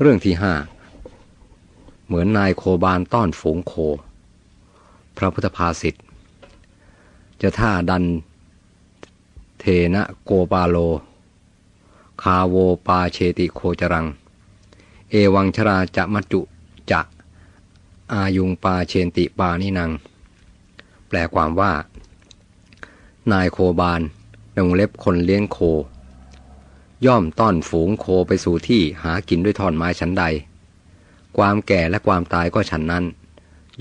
เรื่องที่ห้าเหมือนนายโคบานต้อนฝูงโค พระพุทธภาษิตจะท่าดันเทนะโกปาโล คาโวปาเชติโคจรัง เอวังชราจะมัจจุจะอายุงปาเชนติปานินัง แปลความว่า นายโคบานดงเล็บคนเลี้ยงโค ย่อมต้อนฝูงโคไปสู่ที่หากินด้วยท่อนไม้ชั้นใด ความแก่และความตายก็ฉันนั้น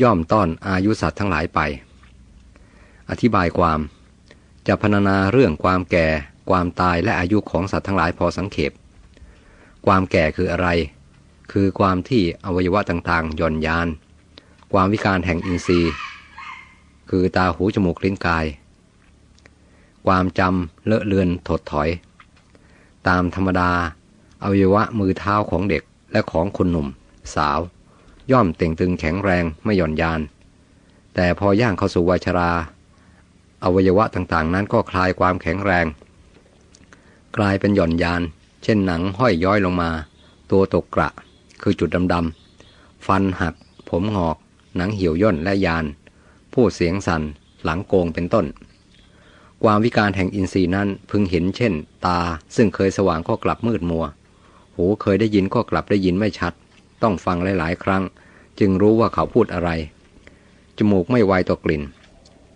ย่อมต้อนอายุสัตว์ทั้งหลายไป อธิบายความ จะพรรณนาเรื่องความแก่ ความตายและอายุของสัตว์ทั้งหลายพอสังเขป ความแก่คืออะไร คือความที่อวัยวะต่างๆ ย่อนยาน ความวิการแห่งอินทรีย์ คือตาหูจมูกลิ้นกาย ความจำเลอะเลือนถดถอย ตามธรรมดาอวัยวะมือเท้าของเด็กและของคนหนุ่ม สาว ย่อมเต่งตึงแข็งแรงไม่หย่อนยาน แต่พอย่างเข้าสู่วัยชรา อวัยวะต่างๆ นั้นก็คลายความแข็งแรง กลายเป็นหย่อนยาน เช่นหนังห้อยย้อยลงมา ตัวตกกระ คือจุดดำๆฟันหัก ผมหอก หนังเหี่ยวย่นและยานพูดเสียงสัน่นหลังโกงเป็นต้น ความวิการแห่งอินทรีย์นั้นพึงเห็นเช่น ตาซึ่งเคยสว่างก็กลับมืดมัว หูเคยได้ยินก็กลับได้ยินไม่ชัด ต้องฟังหลายๆ ครั้ง จึงรู้ว่าเขาพูดอะไร จมูกไม่ไวต่อกลิ่น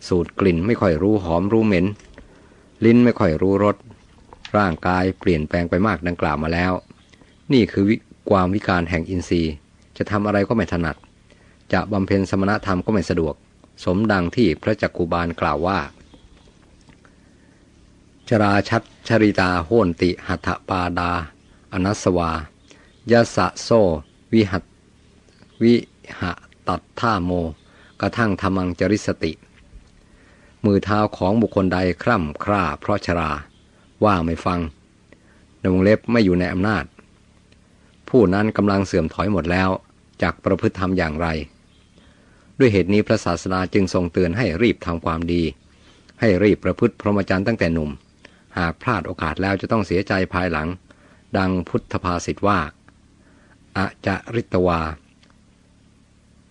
สูดกลิ่นไม่ค่อยรู้หอมรู้เหม็น ลิ้นไม่ค่อยรู้รสร่างกายเปลี่ยนแปลงไปมากดังกล่าวมาแล้ว นี่คือวิความวิการแห่งอินทรีย์ จะทำอะไรก็ไม่ถนัด จะบำเพ็ญสมณธรรมก็ไม่สะดวก สมดังที่พระจักกุบาลกล่าวว่า ชราชัดชริตาโหนติหัตถปาดา อนัสวายาสะโซวิหัตวิหะตัดท่าโม กระทั่งธรรมังจริสติ มือเท้าของบุคคลใดคร่ำคร่าเพราะชรา ว่าไม่ฟังในวงเล็บไม่อยู่ในอำนาจ ผู้นั้นกำลังเสื่อมถอยหมดแล้วจากประพฤติธรรมอย่างไร ด้วยเหตุนี้พระศาสดาจึงทรงเตือนให้รีบทำความดี ให้รีบประพฤติพรหมจรรย์ตั้งแต่หนุ่ม หากพลาดโอกาสแล้วจะต้องเสียใจภายหลัง ดังพุทธภาษิตว่าอะจาริตวา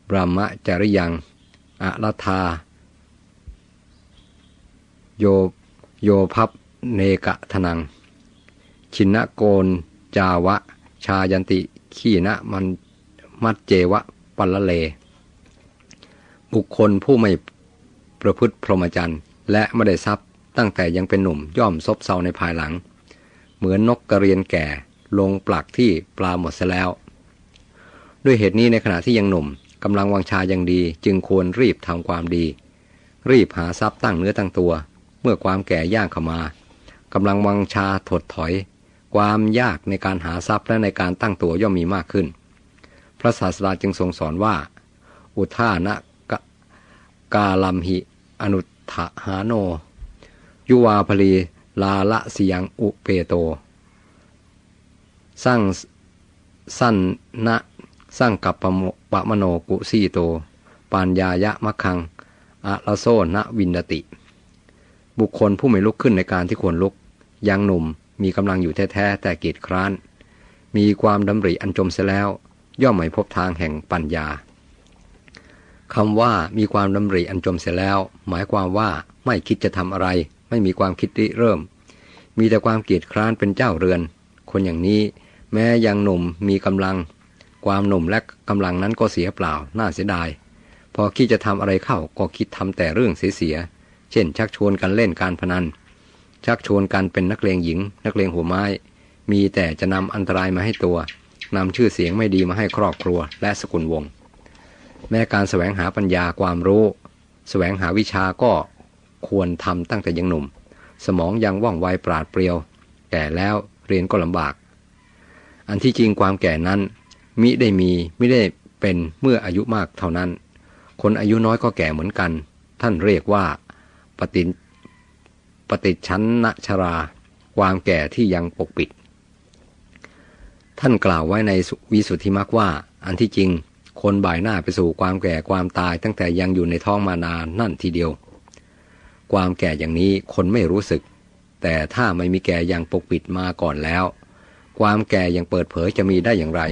บรมจริยังอะลทา โยโยพับเนกะทนัง ชินโกน จาวะ ชายันติ ขีนะมันมัดเจวะ ปัลละเล บุคคลผู้ไม่ประพฤติพรหมจรรย์ และไม่ได้ทรัพย์ ตั้งแต่ยังเป็นหนุ่มย่อมซบเซาในภายหลัง เหมือนนกกระเรียนแก่ลงปลักที่ปลาหมดเสียแล้ว ด้วยเหตุนี้ในขณะที่ยังหนุ่มกำลังวังชายังดี จึงควรรีบทำความดี รีบหาทรัพย์ตั้งเนื้อตั้งตัว เมื่อความแก่ย่างเข้ามากำลังวังชาถดถอย ความยากในการหาทรัพย์และในการตั้งตัวย่อมมีมากขึ้น พระศาสดาจึงทรงสอนว่า อุทานะกาลัมหิ อนุทหาโน ยุวาภลีลาละสิยังอุเปโตสร้างสั้นนะสร้างกับปะปะมโนกุสีโตปัญญายะมะคังอะละโซนะวินดติ บุคคลผู้ไม่ลุกขึ้นในการที่ควรลุก ยังหนุ่มมีกำลังอยู่แท้ๆแต่กีดคร้าน มีความดำริอันจมเสียแล้ว ย่อมไม่พบทางแห่งปัญญาคำว่ามีความดำริอันจมเสียแล้ว หมายความว่าไม่คิดจะทำอะไร ไม่มีความคิดริเริ่ม มีแต่ความเกียดคร้านเป็นเจ้าเรือน คนอย่างนี้แม้ยังหนุ่มมีกำลัง ความหนุ่มและกำลังนั้นก็เสียเปล่า น่าเสียดาย พอคิดจะทำอะไรเข้าก็คิดทำแต่เรื่องเสียๆเช่น ชักชวนกันเล่นการพนัน ชักชวนกันเป็นนักเลงหญิง นักเลงหัวไม้ มีแต่จะนำอันตรายมาให้ตัวนำชื่อเสียงไม่ดีมาให้ครอบครัวและสกุลวงศ์แม้การแสวงหาปัญญาความรู้แสวงหาวิชาก็ ควรทำตั้งแต่ยังหนุ่ม สมองยังว่องไวปราดเปรียว แก่แล้วเรียนก็ลำบาก อันที่จริงความแก่นั้น มิได้มีไม่ได้เป็นเมื่ออายุมากเท่านั้น คนอายุน้อยก็แก่เหมือนกัน ท่านเรียกว่าปฏิปฏิชันนชรา ความแก่ที่ยังปกปิด ท่านกล่าวไว้ในวิสุทธิมรรคว่า อันที่จริงคนบ่ายหน้าไปสู่ความแก่ความตายตั้งแต่ยังอยู่ในท้องมานานนั่นทีเดียว ความแก่อย่างนี้คนไม่รู้สึก แต่ถ้าไม่มีแก่อยังปกปิดมาก่อนแล้ว ความแก่อย่างเปิดเผยจะมีได้อย่างไร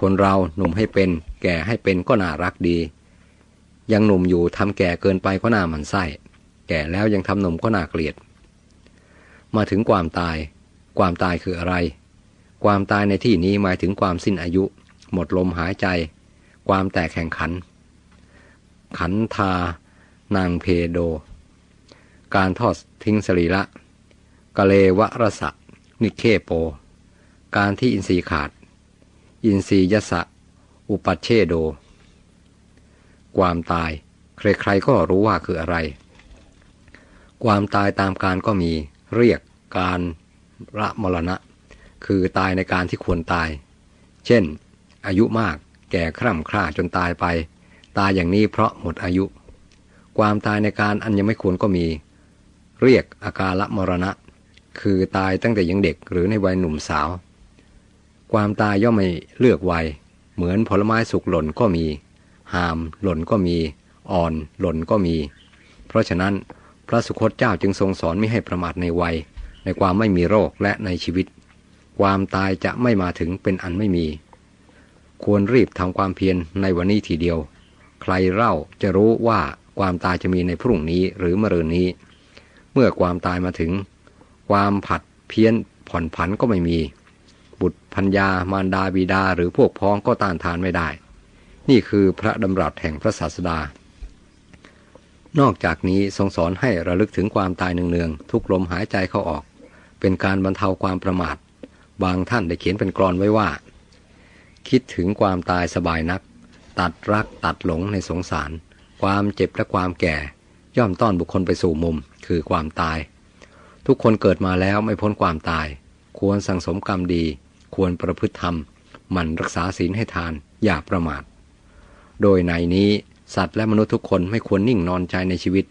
คนเราหนุ่มให้เป็น แก่ให้เป็นก็น่ารักดี ยังหนุ่มอยู่ทำแก่เกินไปก็น่ามันไส้ แก่แล้วยังทำหนุ่มก็น่าเกลียด มาถึงความตาย ความตายคืออะไร ความตายในที่นี้หมายถึงความสิ้นอายุ หมดลมหายใจ ความแตกแข่งขัน ขันธานางเพโด การทอดทิ้งสรีระกะเลวะรสะ นิเคโป การที่อินทรีย์ขาด อินทรียสะ อุปัชเชโด ความตาย ใครๆก็รู้ว่าคืออะไร ความตายตามการก็มีเรียกการละมรณะ คือตายในการที่ควรตาย เช่น อายุมากแก่คร่ำคร่าจนตายไป ตายอย่างนี้เพราะหมดอายุ ความตายในการอันยังไม่ควรก็มี เรียกอาการละมรณะ คือตายตั้งแต่ยังเด็กหรือในวัยหนุ่มสาว ความตายย่อมไม่เลือกวัย เหมือนผลไม้สุกหล่นก็มี หามหล่นก็มี อ่อนหล่นก็มี เพราะฉะนั้นพระสุคตเจ้าจึงทรงสอนไม่ให้ประมาทในวัย ในความไม่มีโรคและในชีวิต ความตายจะไม่มาถึงเป็นอันไม่มี ควรรีบทำความเพียรในวันนี้ทีเดียว ใครเล่าจะรู้ว่าความตายจะมีในพรุ่งนี้หรือมะรืนนี้ เมื่อความตายมาถึง ความผัดเพี้ยนผ่อนผันก็ไม่มี บุตรพัญญามารดาบิดาหรือพวกพ้องก็ต้านทานไม่ได้ นี่คือพระดำรัสแห่งพระศาสดา นอกจากนี้ทรงสอนให้ระลึกถึงความตายเนืองๆทุกลมหายใจเข้าออก เป็นการบรรเทาความประมาท บางท่านได้เขียนเป็นกรอนไว้ว่า คิดถึงความตายสบายนัก ตัดรักตัดหลงในสงสาร ความเจ็บและความแก่ ย่อมต้อนบุคคลไปสู่มุม คือความตาย ทุกคนเกิดมาแล้วไม่พ้นความตาย ควรสั่งสมกรรมดี ควรประพฤติธรรม หมั่นรักษาศีลให้ทาน อย่าประมาท โดยในนี้สัตว์และมนุษย์ทุกคนไม่ควรนิ่งนอนใจในชีวิต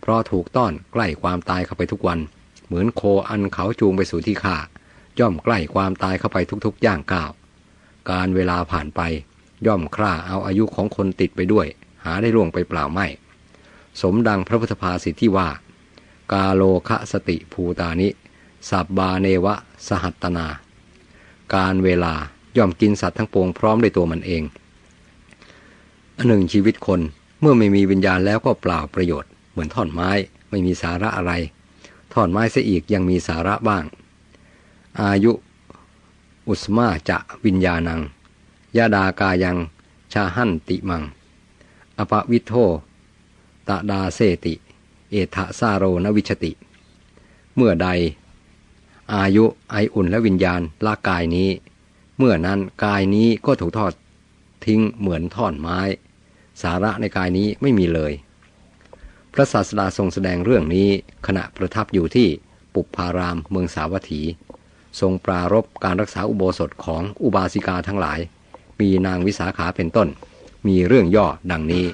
เพราะถูกต้อนใกล้ความตายเข้าไปทุกวัน เหมือนโคอันเขาจูงไปสู่ที่ฆ่า ย่อมใกล้ความตายเข้าไปทุกๆ ย่างก้าว การเวลาผ่านไป ย่อมคร่าเอาอายุของคนติดไปด้วย หาได้ล่วงไปเปล่าไม่ สมดังพระพุทธภาษิตที่ว่า กาโลคะสติภูตานิ สับบาเนวะสหัตนา การเวลาย่อมกินสัตว์ทั้งปวงพร้อมด้วยตัวมันเองอันหนึ่งชีวิตคนเมื่อไม่มีวิญญาณแล้วก็เปล่าประโยชน์ เหมือนท่อนไม้ไม่มีสาระอะไร ท่อนไม้เสียอีกยังมีสาระบ้าง อายุ อุสมาจะวิญญาณังยาดากายังชาหันติมัง อปวิโท ตะดาเซติ เอทะซาโรนวิชติ เมื่อใด อายุไออุ่นและวิญญาณละกายนี้ เมื่อนั้นกายนี้ก็ถูกทอดทิ้งเหมือนท่อนไม้ สาระในกายนี้ไม่มีเลย พระศาสดาทรงแสดงเรื่องนี้ขณะประทับอยู่ที่ปุปพารามเมืองสาวัตถี ทรงปรารบการรักษาอุโบสถของอุบาสิกาทั้งหลาย มีนางวิสาขาเป็นต้น มีเรื่องย่อดังนี้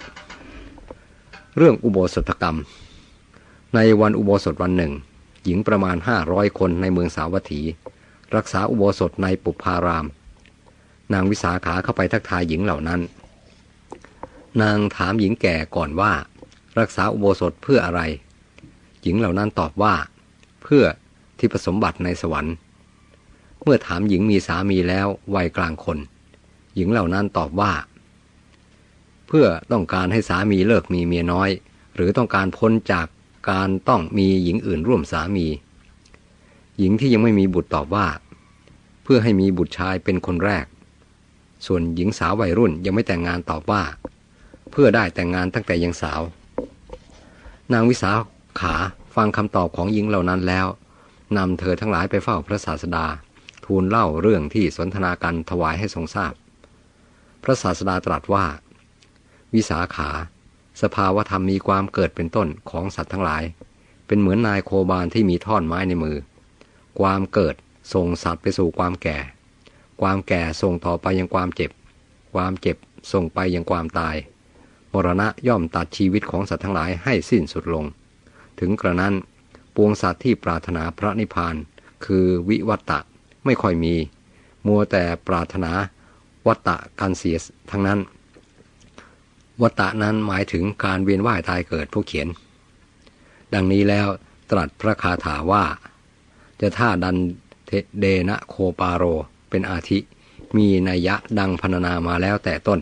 เรื่องอุโบสถกรรม ในวันอุโบสถวันหนึ่ง หญิงประมาณห้าร้อยคนในเมืองสาวัตถี รักษาอุโบสถในปุปพาราม นางวิสาขาเข้าไปทักทายหญิงเหล่านั้น นางถามหญิงแก่ก่อนว่า รักษาอุโบสถเพื่ออะไร หญิงเหล่านั้นตอบว่า เพื่อที่ผสมบัติในสวรรค์ เมื่อถามหญิงมีสามีแล้ววัยกลางคน หญิงเหล่านั้นตอบว่า เพื่อต้องการให้สามีเลิกมีเมียน้อย หรือต้องการพ้นจากการต้องมีหญิงอื่นร่วมสามี หญิงที่ยังไม่มีบุตรตอบว่า เพื่อให้มีบุตรชายเป็นคนแรก ส่วนหญิงสาววัยรุ่นยังไม่แต่งงานตอบว่า เพื่อได้แต่งงานตั้งแต่ยังสาว นางวิสาขาฟังคำตอบของหญิงเหล่านั้นแล้วนำเธอทั้งหลายไปเฝ้าพระศาสดา ทูลเล่าเรื่องที่สนทนากันถวายให้ทรงทราบ พระศาสดาตรัสว่า วิสาขา สภาวธรรมมีความเกิดเป็นต้นของสัตว์ทั้งหลาย เป็นเหมือนนายโคบานที่มีท่อนไม้ในมือ ความเกิดส่งสัตว์ไปสู่ความแก่ ความแก่ส่งต่อไปยังความเจ็บ ความเจ็บส่งไปยังความตาย มรณะย่อมตัดชีวิตของสัตว์ทั้งหลายให้สิ้นสุดลง ถึงกระนั้นปวงสัตว์ที่ปรารถนาพระนิพพาน คือวิวัตตะไม่ค่อยมี มัวแต่ปรารถนาวัตตะการเสียทั้งนั้น วัตตะนั้นหมายถึงการเวียนว่ายตายเกิดผู้เขียน ดังนี้แล้วตรัสพระคาถาว่า จะท่าดันเทเดนะโคปาโร เป็นอาทิ มีนัยยะดังพรรณนามาแล้วแต่ต้น